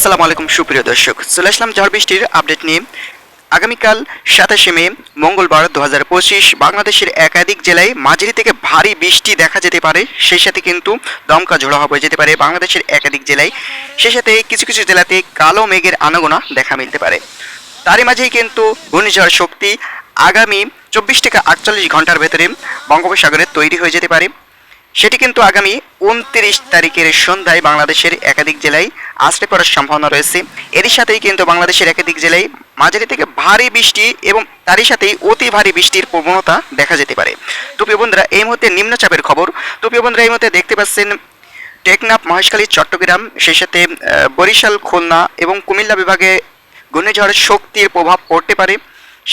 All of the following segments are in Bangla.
আসসালামু আলাইকুম, সুপ্রিয় দর্শক। চলে আসলাম ঝড় বৃষ্টির আপডেট নিয়ে। আগামীকাল সাতাশে মে, মঙ্গলবার দু হাজার পঁচিশ, বাংলাদেশের একাধিক জেলায় মাঝারি থেকে ভারী বৃষ্টি দেখা যেতে পারে। সেই সাথে কিন্তু দমকা ঝোড়ো হয়ে যেতে পারে বাংলাদেশের একাধিক জেলায়। সেই সাথে কিছু কিছু জেলাতে কালো মেঘের আনাগোনা দেখা মিলতে পারে। তারই মাঝেই কিন্তু ঘূর্ণিঝড় শক্তি আগামী চব্বিশ থেকে আটচল্লিশ ঘণ্টার ভেতরে বঙ্গোপসাগরে তৈরি হয়ে যেতে পারে। সেটি কিন্তু আগামী উনত্রিশ তারিখের সন্ধ্যায় বাংলাদেশের একাধিক জেলায় আশ্রে পড়ার সম্ভাবনা রয়েছে। এরই সাথেই কিন্তু বাংলাদেশের একাধিক জেলায় মাঝারি থেকে ভারী বৃষ্টি এবং তারই সাথেই অতি ভারী বৃষ্টির প্রবণতা দেখা যেতে পারে। তো বন্ধুরা, এই মুহূর্তে নিম্নচাপের খবর। তো বন্ধুরা, এই মুহূর্তে দেখতে পাচ্ছেন টেকনাফ, মহেশখালী, চট্টগ্রাম, সেই সাথে বরিশাল, খুলনা এবং কুমিল্লা বিভাগে ঘূর্ণিঝড়ের শক্তির প্রভাব পড়তে পারে।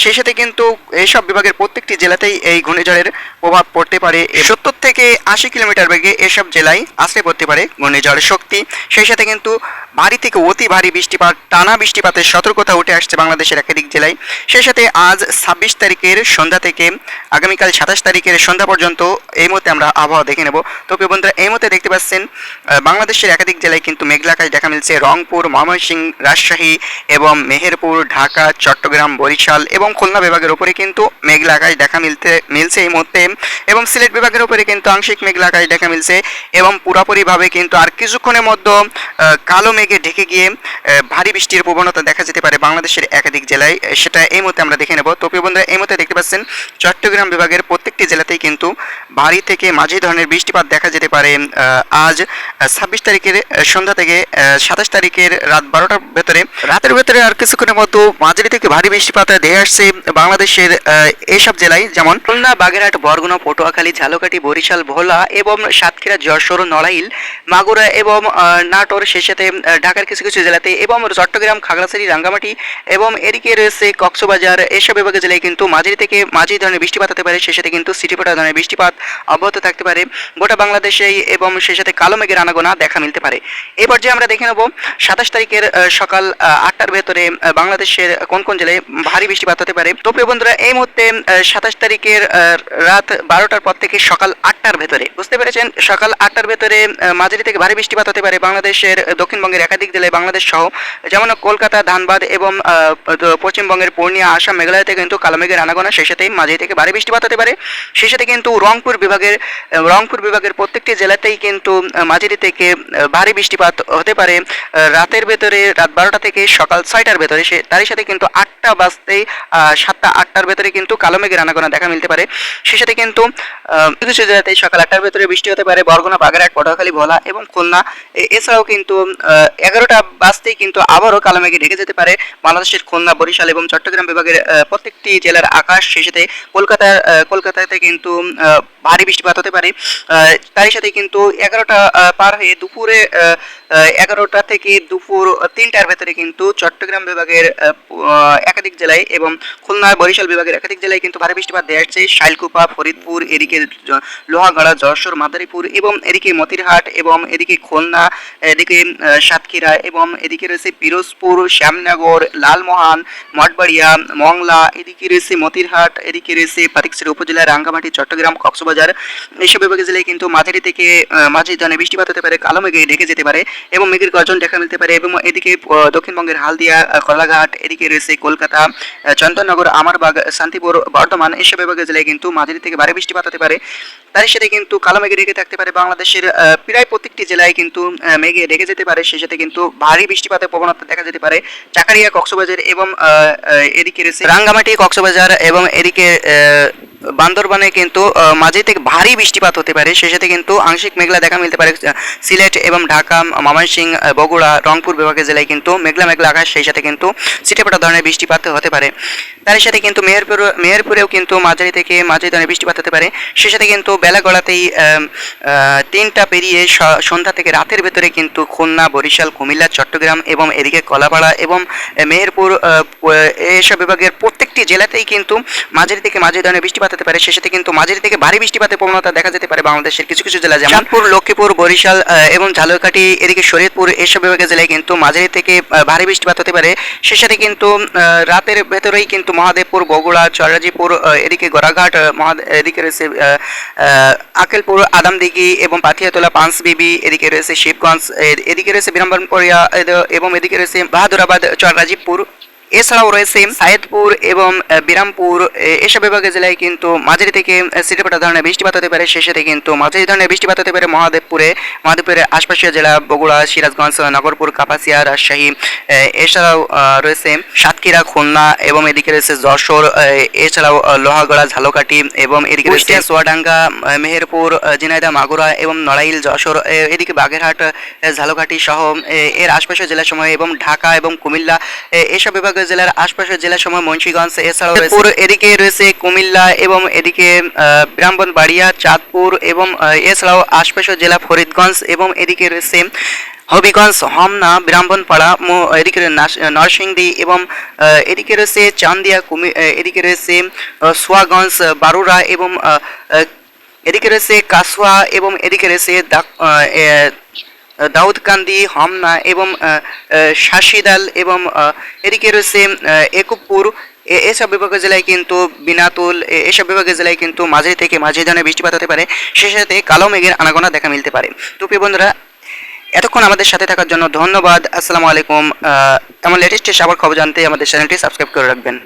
সেই সাথে কিন্তু এইসব বিভাগের প্রত্যেকটি জেলাতেই এই ঘূর্ণিঝড়ের প্রভাব পড়তে পারে। সত্তর থেকে আশি কিলোমিটার বেগে এসব জেলায় আসতে পড়তে পারে ঘূর্ণিঝড়ের শক্তি। সেই সাথে কিন্তু ভারী থেকে অতি ভারী বৃষ্টিপাত, টানা বৃষ্টিপাতের সতর্কতা উঠে আসছে বাংলাদেশের একাধিক জেলায়। সেই সাথে আজ ছাব্বিশ তারিখের সন্ধ্যা থেকে আগামীকাল সাতাশ তারিখের সন্ধ্যা পর্যন্ত এই মুহূর্তে আমরা আবহাওয়া দেখে নেব। তো প্রিয় বন্ধুরা, এই মুহূর্তে দেখতে পাচ্ছেন বাংলাদেশের একাধিক জেলায় কিন্তু মেঘলা আকাশ দেখা মিলছে। রংপুর, ময়মনসিংহ, রাজশাহী এবং মেহেরপুর, ঢাকা, চট্টগ্রাম, বরিশাল এবং খুলনা বিভাগের উপরে কিন্তু মেঘলা আকাশ দেখা মিলতে, মিলছে এই মুহূর্তে এবং সিলেট বিভাগের উপরে কিন্তু আংশিক মেঘলা আকাশ দেখা মিলছে এবং পুরোপুরিভাবে কিন্তু আর কিছুক্ষণের মধ্যে কালো মেঘে ঢেকে গিয়ে ভারী বৃষ্টির প্রবণতা দেখা যেতে পারে বাংলাদেশের একাধিক জেলায়। সেটা এই মুহূর্তে আমরা দেখে নেব। তো প্রিয় বন্ধুরা, এই মুহূর্তে দেখতে পাচ্ছেন চট্টগ্রাম বিভাগের প্রত্যেকটি জেলাতেই কিন্তু ভারী থেকে মাঝি ধরনের বৃষ্টিপাত দেখা যেতে পারে আজ ছাব্বিশ তারিখের সন্ধ্যা থেকে সাতাশ তারিখের রাত বারোটার ভেতরে। রাতের ভেতরে আর কিছুক্ষণের মতো মাঝারি থেকে ভারী বৃষ্টিপাত ধেয়ে আসছে বাংলাদেশের আহ, এইসব জেলায় যেমন খুলনা বাগেরহাট বরগুনা পটুয়াখালী ঝালকাঠি বরিশাল ভোলা এবং সাতক্ষীরা যশোর নড়াইল মাগুরা এবং নাটোর সাথে ঢাকার কিছু কিছু জেলাতে এবং চট্টগ্রাম খাগড়াছড়ি রাঙ্গামাটি এবং এদিকে রয়েছে কক্সবাজার এসব বিভাগের জেলায় কিন্তু মাঝারি থেকে মাঝি ধরনের বৃষ্টিপাত হতে পারে সেই সাথে কিন্তু সিটিপোটা ধরনের বৃষ্টিপাত অব্যাহত থাকতে পারে। গোটা বাংলাদেশেই এবং সেই সাথে কালো মেঘের আনাগোনা দেখা মিলতে পারে। এই পর্যায়ে আমরা দেখে নেব সাতাশ তারিখের সকাল আটটার ভেতরে বাংলাদেশের কোন কোন জেলায় ভারী বৃষ্টিপাত হতে পারে। তো প্রিয় বন্ধুরা, এই মুহূর্তে সাতাশ তারিখের রাত বারোটার পর থেকে সকাল আটটার ভেতরে, বুঝতে পেরেছেন? সকাল আটটার ভেতরে মাঝারি থেকে ভারী বৃষ্টিপাত হতে পারে বাংলাদেশের দক্ষিণবঙ্গের একাধিক জেলায় বাংলাদেশ সহ, যেমন কলকাতা, ধানবাদ এবং পশ্চিমবঙ্গের পূর্ণিয়া, আসাম, মেঘালয়তে কিন্তু কালো মেঘের আনাগোনা সেই সাথেই মাঝারি থেকে ভারী বৃষ্টিপাত হতে পারে। সেই সাথে কিন্তু রংপুর বিভাগের রংপুর বিভাগের প্রত্যেকটি জেলাতেই কিন্তু মাঝারি থেকে ভারী বৃষ্টিপাত হতে পারে। রাতের ভেতরে, রাত বারোটা থেকে সকাল ছয়টার ভেতরে সে, তারই সাথে কিন্তু আটটা বাজতেই সাতটা, আটটার ভেতরে কিন্তু কালো মেঘের আনাগোনা দেখা মিলতে পারে। সেই সাথে কিন্তু কিছু জেলাতেই সকাল আটটার ভেতরে বৃষ্টি হতে পারে, বরগুনা, বাগেরহাট, পটুয়াখালী, ভোলা এবং খুলনা। এছাড়াও কিন্তু এগারোটা বাজতেই কিন্তু আবারও কালো মেঘে ঢেকে যেতে পারে বাংলাদেশের খুলনা, বরিশাল এবং চট্টগ্রাম বিভাগের প্রত্যেকটি জেলার আকাশ। সেই সাথে কলকাতার কলকাতাতে কিন্তু ভারী বৃষ্টিপাত হতে পারে। তারই সাথে কিন্তু এগারোটা পার হয়ে দুপুরে এগারোটা থেকে দুপুর তিনটার ভেতরে কিন্তু চট্টগ্রাম বিভাগের একাধিক জেলায় এবং খুলনা বরিশাল বিভাগের একাধিক জেলায় কিন্তু ভারী বৃষ্টিপাত দেওয়া যাচ্ছে। শাইলকুপা, ফরিদপুর, এদিকে লোহাগাড়া, যশোর, মাদারীপুর এবং এদিকে মতিরহাট এবং এদিকে খুলনা, এদিকে সাতক্ষীরা এবং এদিকে রয়েছে পিরোজপুর, শ্যামনগর, লালমোহন, মঠবাড়িয়া, মংলা, এদিকে রয়েছে মতিরহাট, এদিকে রয়েছে পাতিকছড়ি উপজেলা, রাঙ্গামাটি, চট্টগ্রাম, কক্সবাজার। এইসব বিভাগের জেলায় কিন্তু মাঝারি থেকে মাঝারি ধরনের বৃষ্টিপাত হতে পারে, কালো মেঘে ঢেকে যেতে পারে এবং মেঘের গর্জন দেখা মিলতে পারে এবং এদিকে দক্ষিণবঙ্গের হালদিয়া কলাঘাট, এদিকে রয়েছে কলকাতা চন্দননগর আমারবাগ, শান্তিপুর, বর্ধমান এসব বিভাগে জেলায় কিন্তু মাঝারি থেকে ভারী বৃষ্টিপাত হতে পারে। তার সাথে কিন্তু কালো মেঘে ঢেকে থাকতে পারে বাংলাদেশের প্রায় প্রত্যেকটি জেলায় কিন্তু মেঘে ঢেকে যেতে পারে। সেই সাথে কিন্তু ভারী বৃষ্টিপাতের প্রবণতা দেখা যেতে পারে চাকারিয়া, কক্সবাজার এবং এদিকে রাঙ্গামাটি, কক্সবাজার এবং এদিকে বান্দরবানে কিন্তু মাঝে থেকে ভারী বৃষ্টিপাত হতে পারে। সেই সাথে কিন্তু আংশিক মেঘলা দেখা মিলতে পারে সিলেট এবং ঢাকা, ময়মনসিংহ বগুড়া, রংপুর বিভাগের জেলায় কিন্তু মেঘলা মেঘলা আকাশ, সেই সাথে কিন্তু সিটেপাটা ধরনের বৃষ্টিপাত হতে পারে। তার সাথে কিন্তু মেহেরপুর, মেহেরপুরেও কিন্তু মাঝারি থেকে মাঝারি ধরনের বৃষ্টিপাত হতে পারে। সেই সাথে কিন্তু বেলা গড়াতেই তিনটা পেরিয়ে স- সন্ধ্যা থেকে রাতের ভেতরে কিন্তু খুলনা, বরিশাল, কুমিল্লা, চট্টগ্রাম এবং এদিকে কলাপাড়া এবং মেহেরপুর এসব বিভাগের প্রত্যেকটি জেলাতেই কিন্তু মাঝারি থেকে মাঝারি ধরনের বৃষ্টিপাত হতে পারে। সে সাথে কিন্তু মাঝারি থেকে ভারী বৃষ্টিপাতের প্রবণতা দেখা যেতে পারে বাংলাদেশের কিছু কিছু জেলা, যেমন চাঁদপুর, লক্ষ্মীপুর, বরিশাল এবং ঝালকাঠি, এদিকে শরীয়তপুর এসব বিভাগের জেলায় কিন্তু মাঝারি থেকে ভারী বৃষ্টিপাত হতে পারে। সে সাথে কিন্তু রাতের ভেতরেই কিন্তু মহাদেবপুর বগুড়া চরাজিপুর এদিকে গোরাঘাট আহ, এদিকে রয়েছে আকেলপুর আদামদিঘি এবং পাথিয়াতলা পাঁচবিবি এদিকে রয়েছে শিবগঞ্জ এদিকে রয়েছে বিরামপুরিয়া এবং এদিকে রয়েছে বাহাদুরাবাদ চররাজীবপুর এছাড়াও রয়েছে সায়েদপুর এবং বিরামপুর এসব বিভাগের জেলায় কিন্তু মাঝারি থেকে সিটেপাটা ধরনের বৃষ্টিপাত হতে পারে। সাথে কিন্তু মাঝারি ধরনের বৃষ্টিপাত হতে পারে মহাদেবপুরে মহাদেবপুরের আশপাশের জেলা বগুড়া সিরাজগঞ্জ নগরপুর কাপাসিয়া রাজশাহী এছাড়াও রয়েছে সাতক্ষীরা খুলনা এবং এদিকে রয়েছে যশোর এছাড়াও লোহাগড়া ঝালকাঠি এবং এদিকে রয়েছে সোয়াডাঙ্গা মেহেরপুর ঝিনাইদহ মাগুরা এবং নড়াইল যশোর এদিকে বাগেরহাট আহ, ঝালকাঠি সহ এর আশপাশের জেলাসমূহ এবং ঢাকা এবং কুমিল্লা এসব বিভাগের জেলার আশপাশের জেলাসমূহ মুন্সিগঞ্জ এছাড়াও রয়েছে এদিকে রয়েছে কুমিল্লা এবং এদিকে আহ, ব্রাহ্মণবাড়িয়া চাঁদপুর এবং এছাড়াও আশপাশের জেলা ফরিদগঞ্জ এবং এদিকে রয়েছে হবিগঞ্জ হমনা ব্রাহ্মণপাড়া এদিকে নরসিংদী এবং এদিকে রয়েছে চান্দিয়া কুমি এদিকে রয়েছে সোয়াগঞ্জ বারুরা এবং এদিকে রয়েছে কাসুয়া এবং এদিকে রয়েছে দাউদকান্দি হমনা এবং শাসিদাল এবং এদিকে রয়েছে একুবপুর। এসব বিভাগের জেলায় কিন্তু বিনাতুল এসব বিভাগের জেলায় কিন্তু মাঝারি থেকে মাঝারি ধরনের বৃষ্টিপাত হতে পারে। সে সাথে কালো মেঘের আনাগোনা দেখা মিলতে পারে। তো প্রিয় বন্ধুরা, এতক্ষণ আমাদের সাথে থাকার জন্য ধন্যবাদ। আসসালামু আলাইকুম। এমন লেটেস্ট আবার খবর জানতে আমাদের চ্যানেলটি সাবস্ক্রাইব করে রাখবেন।